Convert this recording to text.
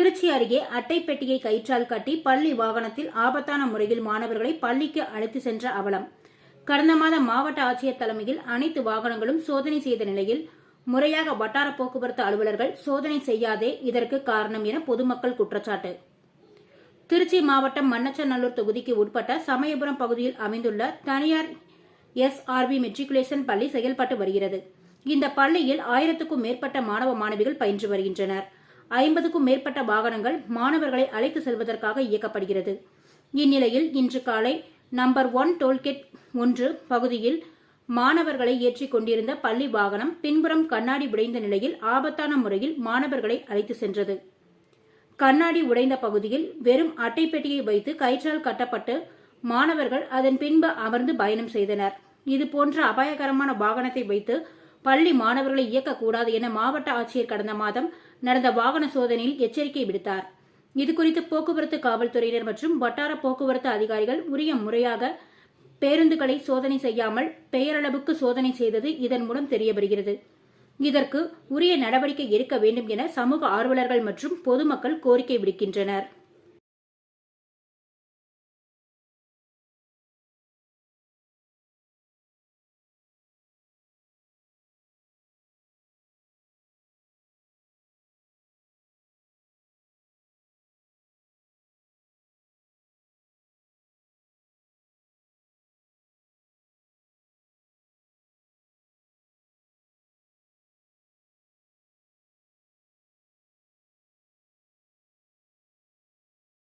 திருச்சி அருகே அட்டைப்பெட்டியை கயிற்றால் கட்டி பள்ளி வாகனத்தில் ஆபத்தான முறையில் மாணவர்களை பள்ளிக்கு அழைத்து சென்ற அவலம். கடந்த மாதம் மாவட்ட ஆட்சியர் தலைமையில் அனைத்து வாகனங்களும் சோதனை செய்த நிலையில் முறையாக வட்டார போக்குவரத்து அலுவலர்கள் சோதனை செய்யாதே இதற்கு காரணம் என பொதுமக்கள் குற்றச்சாட்டு. திருச்சி மாவட்டம் மன்னச்சநல்லூர் தொகுதிக்கு உட்பட்ட சமயபுரம் பகுதியில் அமைந்துள்ள தனியார் எஸ்ஆர்பி மெட்ரிகுலேஷன் பள்ளி செயல்பட்டு வருகிறது. இந்த பள்ளியில் ஆயிரத்துக்கும் மேற்பட்ட மாணவ மாணவிகள் பயின்று வருகின்றனர். ஐம்பதுக்கும் மேற்பட்ட வாகனங்கள் மாணவர்களை அழைத்து செல்வதற்காக இயக்கப்படுகிறது. இந்நிலையில் இன்று காலை நம்பர் ஒன் டோல்கேட் ஒன்று பகுதியில் மாணவர்களை ஏற்றிக் கொண்டிருந்த பள்ளி வாகனம் பின்புறம் கண்ணாடி உடைந்த நிலையில் ஆபத்தான முறையில் மாணவர்களை அழைத்து சென்றது. கண்ணாடி உடைந்த பகுதியில் வெறும் அட்டைப்பெட்டியை வைத்து கயிற்றால் கட்டப்பட்டு மாணவர்கள் அதன் பின்பு அமர்ந்து பயணம் செய்தனர். இது போன்ற அபாயகரமான வாகனத்தை வைத்து பள்ளி மாணவர்களை இயக்கக்கூடாது என மாவட்ட ஆட்சியர் கடந்த மாதம் நடந்த வாகன சோதனையில் எச்சரிக்கை விடுத்தார். இதுகுறித்து போக்குவரத்து காவல்துறையினர் மற்றும் வட்டார போக்குவரத்து அதிகாரிகள் உரிய முறையாக பேருந்துகளை சோதனை செய்யாமல் பெயரளவுக்கு சோதனை செய்தது இதன் மூலம் தெரிய வருகிறது இதற்கு உரிய நடவடிக்கை எடுக்க வேண்டும் என சமூக ஆர்வலர்கள் மற்றும் பொதுமக்கள் கோரிக்கை விடுக்கின்றனர்.